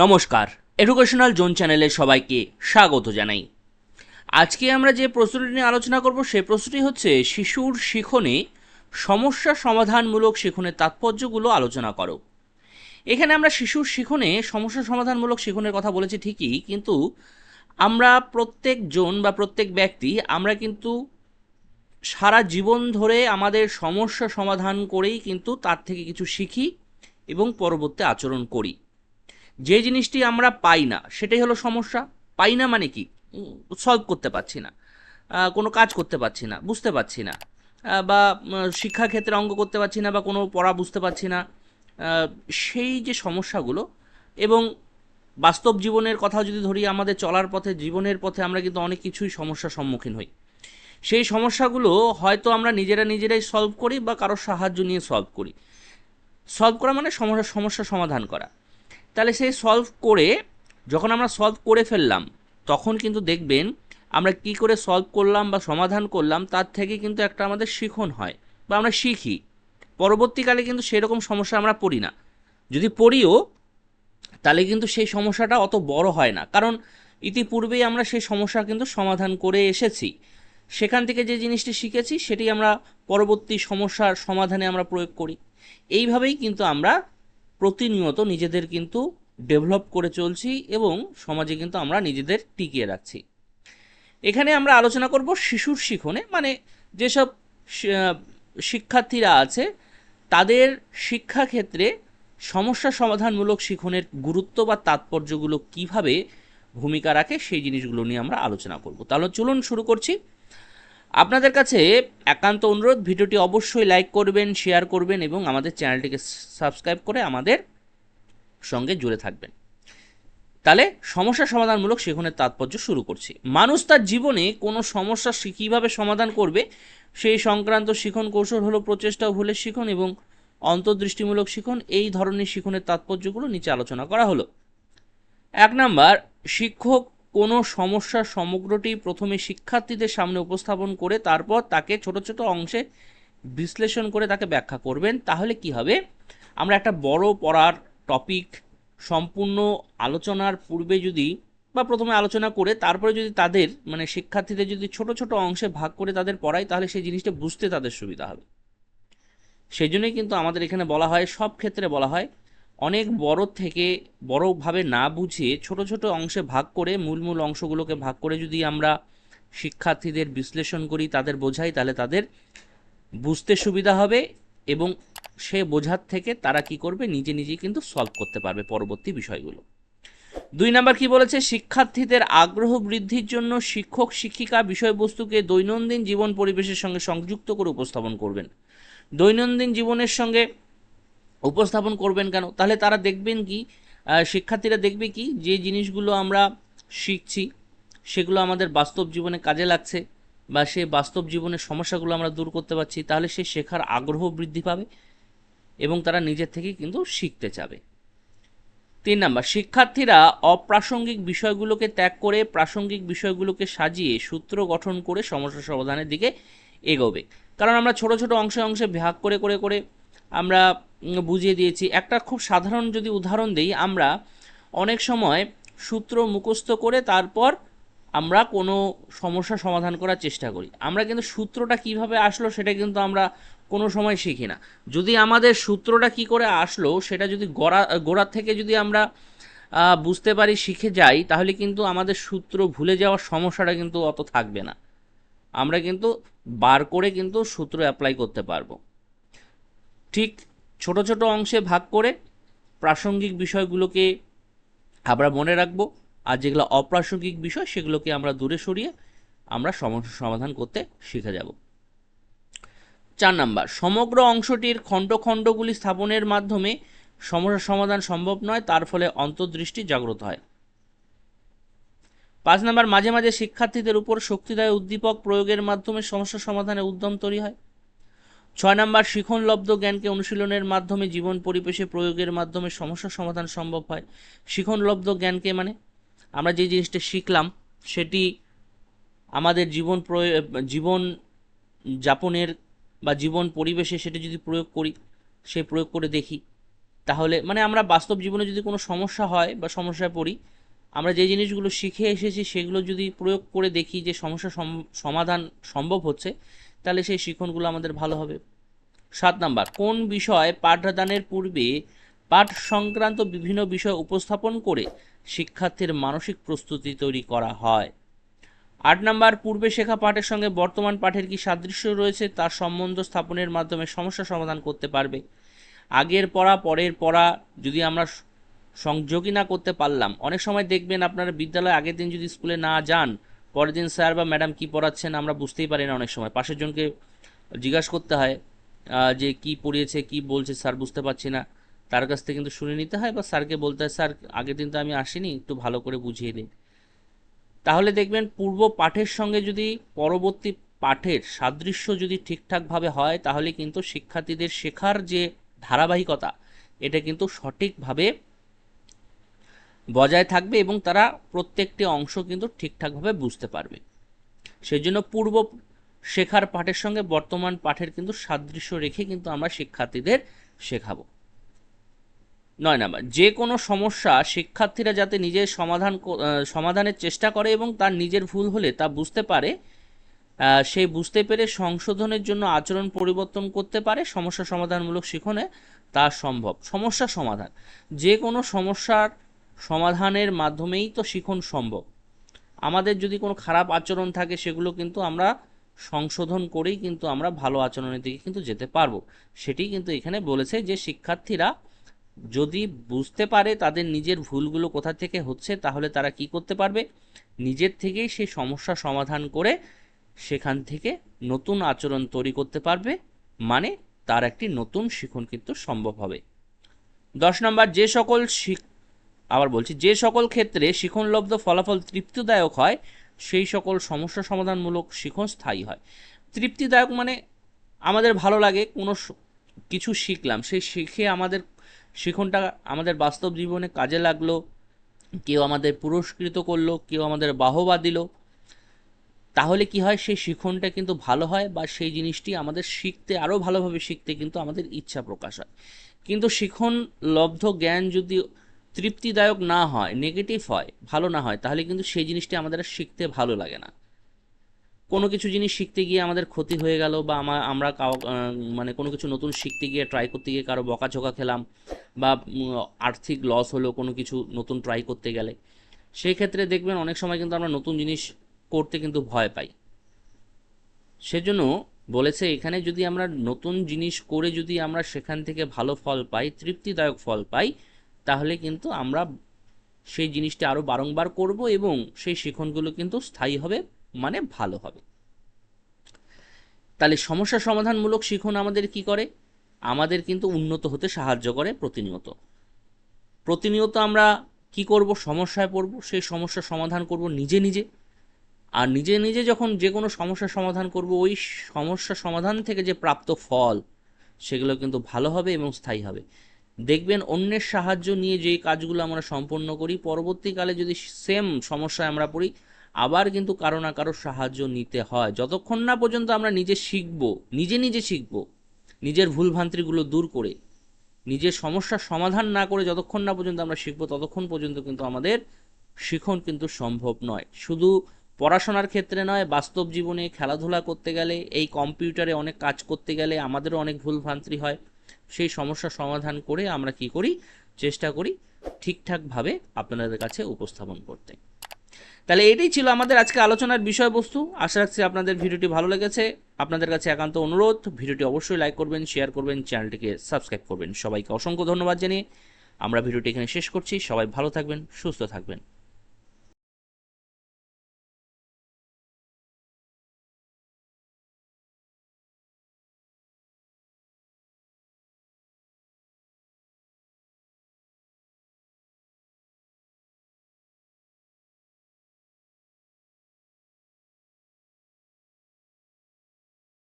নমস্কার। Educational zone চ্যানেলে সবাইকে স্বাগত জানাই। আজকে আমরা যে প্রশ্নটি নিয়ে আলোচনা করব সেই প্রশ্নটি হচ্ছে, শিশুর শিখনে সমস্যা সমাধানমূলক শিখনের তাৎপর্যগুলো আলোচনা করো। এখানে আমরা শিশুর শিখনে সমস্যা সমাধানমূলক শিখনের কথা বলেছি ঠিকই, কিন্তু আমরা প্রত্যেক জন বা প্রত্যেক ব্যক্তি, আমরা কিন্তু সারা জীবন ধরে আমাদের সমস্যা সমাধান করেই কিন্তু তার থেকে কিছু শিখি এবং পরবর্তী আচরণ করি। যে জিনিসটি আমরা পাই না, সেটাই হলো সমস্যা। পাই না মানে কি? সলভ করতে পারছি না কোনো কাজ করতে পারছি না, বুঝতে পারছি না বা শিক্ষাক্ষেত্রে অঙ্গ করতে পারছি না বা কোনো পড়া বুঝতে পারছি না সেই যে সমস্যাগুলো এবং বাস্তব জীবনের কথা যদি ধরি, আমাদের চলার পথে, জীবনের পথে আমরা কিন্তু অনেক কিছুই সমস্যার সম্মুখীন হই। সেই সমস্যাগুলো হয়তো আমরা নিজেরা নিজেরাই সলভ করি বা কারোর সাহায্য নিয়ে সলভ করি। সলভ করা মানে সমস্যা সমস্যা সমাধান করা। তাহলে সেই সলভ করে, যখন আমরা সলভ করে ফেললাম, তখন কিন্তু দেখবেন আমরা কি করে সলভ করলাম বা সমাধান করলাম, তার থেকে কিন্তু একটা আমাদের শিখন হয় বা আমরা শিখি। পরবর্তীকালে কিন্তু সেরকম সমস্যা আমরা পড়ি না। যদি পড়িও, তাহলে কিন্তু সেই সমস্যাটা অত বড় হয় না। কারণ ইতিপূর্বেই আমরা সেই সমস্যা কিন্তু সমাধান করে এসেছি। সেখান থেকে যে জিনিসটি শিখেছি, সেটি আমরা পরবর্তী সমস্যার সমাধানে আমরা প্রয়োগ করি। এইভাবেই কিন্তু আমরা প্রতিনিয়ত নিজেদের কিন্তু ডেভেলপ করে চলছি এবং সমাজে কিন্তু আমরা নিজেদের টিকিয়ে রাখছি। এখানে আমরা আলোচনা করব শিশুর শিখনে মানে যেসব শিক্ষার্থীরা আছে, তাদের শিক্ষাক্ষেত্রে সমস্যা সমাধানমূলক শিখনের গুরুত্ব বা তাৎপর্যগুলো কীভাবে ভূমিকা রাখে সেই জিনিসগুলো নিয়ে আমরা আলোচনা করব। তাহলে চলুন শুরু করছি। আপনাদের কাছে একান্ত অনুরোধ, ভিডিওটি অবশ্যই লাইক করবেন, শেয়ার করবেন এবং আমাদের চ্যানেলটিকে সাবস্ক্রাইব করে আমাদের সঙ্গে জুড়ে থাকবেন। তাহলে সমস্যা সমাধানমূলক শিখনের তাৎপর্য শুরু করছি। মানুষ তার জীবনে কোনো সমস্যা কীভাবে সমাধান করবে, সেই সংক্রান্ত শিখন কৌশল হলো প্রচেষ্টা ও ভুলের শিখন এবং অন্তর্দৃষ্টিমূলক শিখন। এই ধরনের শিখনের তাৎপর্যগুলো নিচে আলোচনা করা হলো। এক নাম্বার, শিক্ষক কোনো সমস্যার সমগ্রটি প্রথমে শিক্ষার্থীদের সামনে উপস্থাপন করে তারপর তাকে ছোট ছোট অংশে বিশ্লেষণ করে তাকে ব্যাখ্যা করবেন। তাহলে কি হবে? আমরা একটা বড় পড়ার টপিক সম্পূর্ণ আলোচনার পূর্বে যদি বা প্রথমে আলোচনা করে তারপরে যদি তাদের মানে শিক্ষার্থীদের যদি ছোট ছোট অংশে ভাগ করে তাদের পড়াই, তাহলে সেই জিনিসটা বুঝতে তাদের সুবিধা হবে। সেই জন্যই কিন্তু আমাদের এখানে বলা হয়, সব ক্ষেত্রে বলা হয় অনেক বড় থেকে বড়ভাবে না বুঝিয়ে ছোট ছোট অংশে ভাগ করে মূল মূল অংশগুলোকে ভাগ করে যদি আমরা শিক্ষার্থীদের বিশ্লেষণ করি, তাদের বোঝাই, তাহলে তাদের বুঝতে সুবিধা হবে এবং সে বোঝার থেকে তারা কি করবে? নিজে নিজেই কিন্তু সলভ করতে পারবে পরবর্তী বিষয়গুলো। দুই নাম্বার কি বলেছে? শিক্ষার্থীদের আগ্রহ বৃদ্ধির জন্য শিক্ষক, শিক্ষিকা বিষয়বস্তুকে দৈনন্দিন জীবন পরিবেশের সঙ্গে সংযুক্ত করে উপস্থাপন করবেন। দৈনন্দিন জীবনের সঙ্গে উপস্থাপন করবেন কেন? তাহলে তারা দেখবেন কি শিক্ষার্থীরা দেখবে কি, যে জিনিসগুলো আমরা শিখছি, সেগুলো আমাদের বাস্তব জীবনে কাজে লাগছে বা সে বাস্তব জীবনের সমস্যাগুলো আমরা দূর করতে পারছি, তাহলে সে শেখার আগ্রহ বৃদ্ধি পাবে এবং তারা নিজের থেকেই কিন্তু শিখতে চাবে। তিন নাম্বার, শিক্ষার্থীরা অপ্রাসঙ্গিক বিষয়গুলোকে ত্যাগ করে প্রাসঙ্গিক বিষয়গুলোকে সাজিয়ে সূত্র গঠন করে সমস্যা সমাধানের দিকে এগোবে। কারণ আমরা ছোট ছোট অংশে অংশে ভাগ করে করে করে আমরা বুঝিয়ে দিয়েছি। একটা খুব সাধারণ যদি উদাহরণ দিই, আমরা অনেক সময় সূত্র মুখস্থ করে তারপর আমরা কোনো সমস্যা সমাধান করার চেষ্টা করি। আমরা কিন্তু সূত্রটা কীভাবে আসলো সেটা কিন্তু আমরা কোনো সময় শিখি না। যদি আমাদের সূত্রটা কি করে আসলো সেটা যদি গোড়া, গোড়ার থেকে যদি আমরা বুঝতে পারি, শিখে যাই, তাহলে কিন্তু আমাদের সূত্র ভুলে যাওয়ার সমস্যাটা কিন্তু অত থাকবে না। আমরা কিন্তু বার করে কিন্তু সূত্র অ্যাপ্লাই করতে পারব। ঠিক ছোট ছোট অংশে ভাগ করে প্রাসঙ্গিক বিষয়গুলোকে আমরা মনে রাখব, আর যেগুলো অপ্রাসঙ্গিক বিষয় সেগুলোকে আমরা দূরে সরিয়ে আমরা সমস্যা সমাধান করতে শিখে যাব। চার নাম্বার, সমগ্র অংশটির খণ্ড খণ্ডগুলি স্থাপনের মাধ্যমে সমস্যা সমাধান সম্ভব নয়, তার ফলে অন্তর্দৃষ্টি জাগ্রত হয়। পাঁচ নাম্বার, মাঝে মাঝে শিক্ষার্থীদের উপর শক্তিদায় উদ্দীপক প্রয়োগের মাধ্যমে সমস্যা সমাধানের উদ্যম তৈরি হয়। ছয় নাম্বার, শিখনলব্ধ জ্ঞানকে অনুশীলনের মাধ্যমে জীবন পরিবেশে প্রয়োগের মাধ্যমে সমস্যা সমাধান সম্ভব হয়। শিখনলব্ধ জ্ঞানকে মানে আমরা যে জিনিসটা শিখলাম, সেটি আমাদের জীবন জীবন যাপনের বা জীবন পরিবেশে সেটা যদি প্রয়োগ করি, সে প্রয়োগ করে দেখি। তাহলে মানে আমরা বাস্তব জীবনে যদি কোনো সমস্যা হয় বা সমস্যায় পড়ি, আমরা যে জিনিসগুলো শিখে এসেছি, সেগুলো যদি প্রয়োগ করে দেখি যে সমস্যা সম- সমাধান সম্ভব হচ্ছে তাহলে সেই শিক্ষণগুলো আমাদের ভালো হবে। সাত নাম্বার, কোন বিষয় পাঠদানের পূর্বে পাঠ সংক্রান্ত বিভিন্ন বিষয় উপস্থাপন করে শিক্ষার্থীর মানসিক প্রস্তুতি তৈরি করা হয়? আট নাম্বার, পূর্বে শেখা পাঠের সঙ্গে বর্তমান পাঠের কি সাদৃশ্য রয়েছে তার সম্বন্ধ স্থাপনের মাধ্যমে সমস্যা সমাধান করতে পারবে? আগের পড়া, পরের পড়া যদি আমরা সংযোগই না করতে পারলাম, অনেক সময় দেখবেন আপনারা বিদ্যালয়ে আগের দিন যদি স্কুলে না যান পরের দিন স্যার বা ম্যাডাম কি পড়াচ্ছেন আমরা বুঝতেই পারি না অনেক সময়। পাশের জনকে জিজ্ঞাসা করতে হয় যে কি পড়িয়েছে, কি বলছে, স্যার বুঝতে পারছি না। তার কাছ থেকে কিন্তু শুনে নিতে হয় বা স্যারকে বলতে হয়, স্যার, আগের দিন তো আমি আসিনি, একটু ভালো করে বুঝিয়ে দিন। তাহলে দেখবেন পূর্ব পাঠের সঙ্গে যদি পরবর্তী পাঠের সাদৃশ্য যদি ঠিকঠাকভাবে হয়, তাহলে কিন্তু শিক্ষার্থীদের শেখার যে ধারাবাহিকতা, এটা কিন্তু সঠিকভাবে বজায় থাকবে এবং তারা প্রত্যেকটি অংশ কিন্তু ঠিকঠাকভাবে বুঝতে পারবে। সেই জন্য পূর্ব শেখার পাঠের সঙ্গে বর্তমান পাঠের কিন্তু সাদৃশ্য রেখে কিন্তু আমরা শিক্ষার্থীদের শেখাবো। নয় নাম্বার যে কোনো সমস্যা শিক্ষার্থীরা যাতে নিজের সমাধান সমাধানের চেষ্টা করে এবং তার নিজের ভুল হলে তা বুঝতে পারে আহ, সে বুঝতে পেরে সংশোধনের জন্য আচরণ পরিবর্তন করতে পারে সমস্যা সমাধানমূলক শিখনে তা সম্ভব। সমস্যা সমাধান যে কোনো সমস্যার সমাধানের মাধ্যমেই তো শিখন সম্ভব। আমাদের যদি কোনো খারাপ আচরণ থাকে, সেগুলো কিন্তু আমরা সংশোধন করেই কিন্তু আমরা ভালো আচরণের দিকে কিন্তু যেতে পারব। সেটি কিন্তু এখানে বলেছে যে শিক্ষার্থীরা যদি বুঝতে পারে তাদের নিজের ভুলগুলো কোথা থেকে হচ্ছে, তাহলে তারা কি করতে পারবে? নিজের থেকেই সেই সমস্যা সমাধান করে সেখান থেকে নতুন আচরণ তৈরি করতে পারবে। মানে তার একটি নতুন শিখন কিন্তু সম্ভব হবে। দশ নম্বর, যে সকল শিক আবার বলছি, যে সকল ক্ষেত্রে শিখনলব্ধ ফলাফল তৃপ্তিদায়ক হয়, সেই সকল সমস্যা সমাধানমূলক শিখন স্থায়ী হয়। তৃপ্তিদায়ক মানে আমাদের ভালো লাগে, কোনো কিছু শিখলাম সেই শিখে আমাদের শিখনটা আমাদের বাস্তব জীবনে কাজে লাগল, কেউ আমাদের পুরস্কৃত করল, কেউ আমাদের বাহবা দিল। তাহলে কি হয়, সেই শিখনটা কিন্তু ভালো হয় বা সেই জিনিসটি আমাদের শিখতে আরও ভালোভাবে শিখতে কিন্তু আমাদের ইচ্ছা প্রকাশ হয়। কিন্তু শিখন লব্ধ জ্ঞান যদি তৃপ্তিদায়ক না হয় নেগেটিভ হয়, ভালো না হয়, তাহলে কিন্তু সেই জিনিসটি আমাদের শিখতে ভালো লাগে না। কোনো কিছু জিনিস শিখতে গিয়ে আমাদের ক্ষতি হয়ে গেল বা আমা, আমরা কাউ মানে কোনো কিছু নতুন শিখতে গিয়ে ট্রাই করতে গিয়ে কারও বকাঝকা খেলাম বা আর্থিক লস হলো, কোনো কিছু নতুন ট্রাই করতে গেলে, সেই ক্ষেত্রে দেখবেন অনেক সময় কিন্তু আমরা নতুন জিনিস করতে কিন্তু ভয় পাই। সেজন্য বলেছে, এখানে যদি আমরা নতুন জিনিস করে যদি আমরা সেখান থেকে ভালো ফল পাই, তৃপ্তিদায়ক ফল পাই তাহলে কিন্তু আমরা সেই জিনিসটা আরও বারংবার করব এবং সেই শিখনগুলো কিন্তু স্থায়ী হবে মানে ভালো হবে। তাহলে সমস্যা সমাধানমূলক শিখন আমাদের কি করে? আমাদের কিন্তু উন্নত হতে সাহায্য করে প্রতিনিয়ত। প্রতিনিয়ত আমরা কি করব? সমস্যায় পড়ব, সেই সমস্যার সমাধান করব নিজে নিজে। আর নিজে নিজে যখন যে কোনো সমস্যার সমাধান করব, ওই সমস্যা সমাধান থেকে যে প্রাপ্ত ফল, সেগুলো কিন্তু ভালো হবে এবং স্থায়ী হবে। দেখবেন অন্যের সাহায্য নিয়ে যেই কাজগুলো আমরা সম্পন্ন করি, পরবর্তীকালে যদি সেম সমস্যায় আমরা পড়ি, আবার কিন্তু কারও না কারও সাহায্য নিতে হয়। যতক্ষণ না পর্যন্ত আমরা নিজে শিখব, নিজে নিজে শিখব, নিজের ভুলভ্রান্তিগুলো দূর করে, নিজের সমস্যার সমাধান না করে যতক্ষণ না পর্যন্ত আমরা শিখব, ততক্ষণ পর্যন্ত কিন্তু আমাদের শিখন কিন্তু সম্ভব নয়। শুধু পড়াশোনার ক্ষেত্রে নয়, বাস্তব জীবনে খেলাধুলা করতে গেলে, এই কম্পিউটারে অনেক কাজ করতে গেলে আমাদেরও অনেক ভুলভ্রান্তি হয়। সেই সমস্যা সমাধান করে আমরা কি করি? চেষ্টা করি ঠিকঠাকভাবে আপনাদের কাছে উপস্থাপন করতে। তাহলে এটাই ছিল আমাদের আজকে আলোচনার বিষয়বস্তু। আশা রাখছি আপনাদের ভিডিওটি ভালো লেগেছে। আপনাদের কাছে একান্ত অনুরোধ, ভিডিওটি অবশ্যই লাইক করবেন, শেয়ার করবেন, চ্যানেলটিকে সাবস্ক্রাইব করবেন। সবাইকে অসংখ্য ধন্যবাদ জানিয়ে আমরা ভিডিওটি এখানে শেষ করছি। সবাই ভালো থাকবেন, সুস্থ থাকবেন।